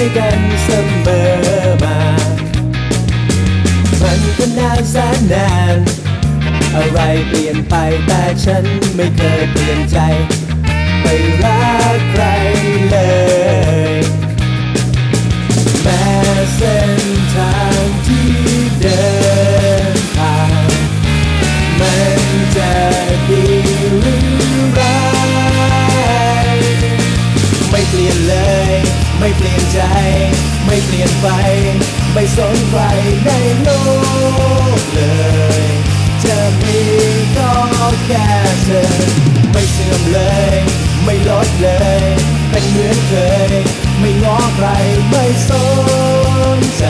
ยิ้มให้กันเสมอมา มันก็นานแสนนาน อะไรเปลี่ยนไปแต่ฉันไม่เคยเปลี่ยนใจ ไปรักใครเลย ไม่สนใครในโลกเลยจะมีก็แค่เธอ ไม่เสื่อมเลย ไม่ลดเลย เป็นเหมือนเคย ไม่ง้อใครไม่สนใจ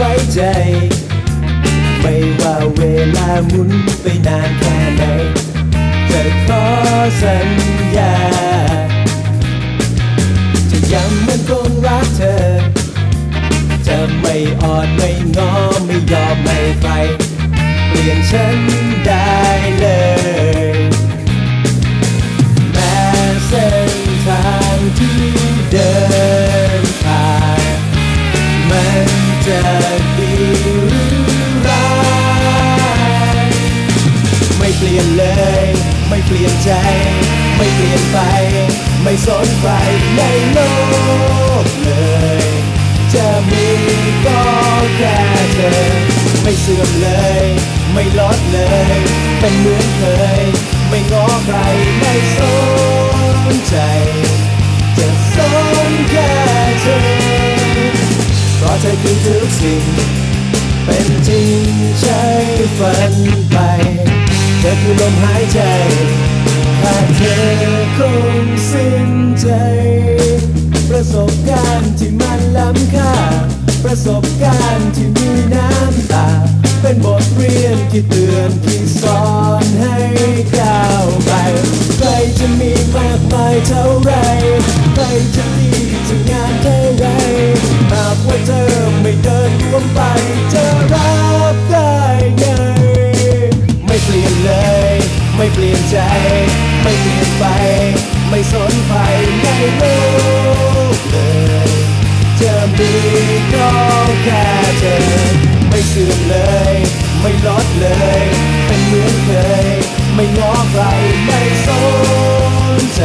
ไว้ใจ ไม่ว่าเวลาหมุนไปนานแค่ไหนจะขอสัญญา จะยังมันคงรักเธอ จะไม่อ่อนไม่งอไม่ยอมไม่ใครเปลี่ยนฉันได้ ลี่ยนเลย ไม่เปลี่ยนใจ ไม่เปลี่ยนไป ไม่สนใครในโลกเลย จะมีก็แค่เธอ ไม่เสื่อมเลย ไม่ลดเลย เป็นเหมือนเคย ไม่ง้อใครไม่สนใจ จะสนแค่เธอ เพราะเธอคือทุกสิ่ง เป็นจริงใช่ฝันไป อคือลมหายใจถ้าเธอคงสิ้นใจ ประสบการณ์ที่มันล้ำค่า ประสบการณ์ที่มีน้ำตา เป็นบทเรียนที่เตือนที่สอนให้ก้าวไป ใครจะมีมากมายเท่าไร ใครจะดีจะงามเท่าไร หากว่าเธอไม่เดินร่วมไปจะรั ไปลี่ยนไปไม่สนใครในโลกเลยจะมีก็แค่เธอ ไม่เสื่อมเลย ไม่ลดเลย เป็นเหมือนเคย ไม่ง้อใครไม่สนใจ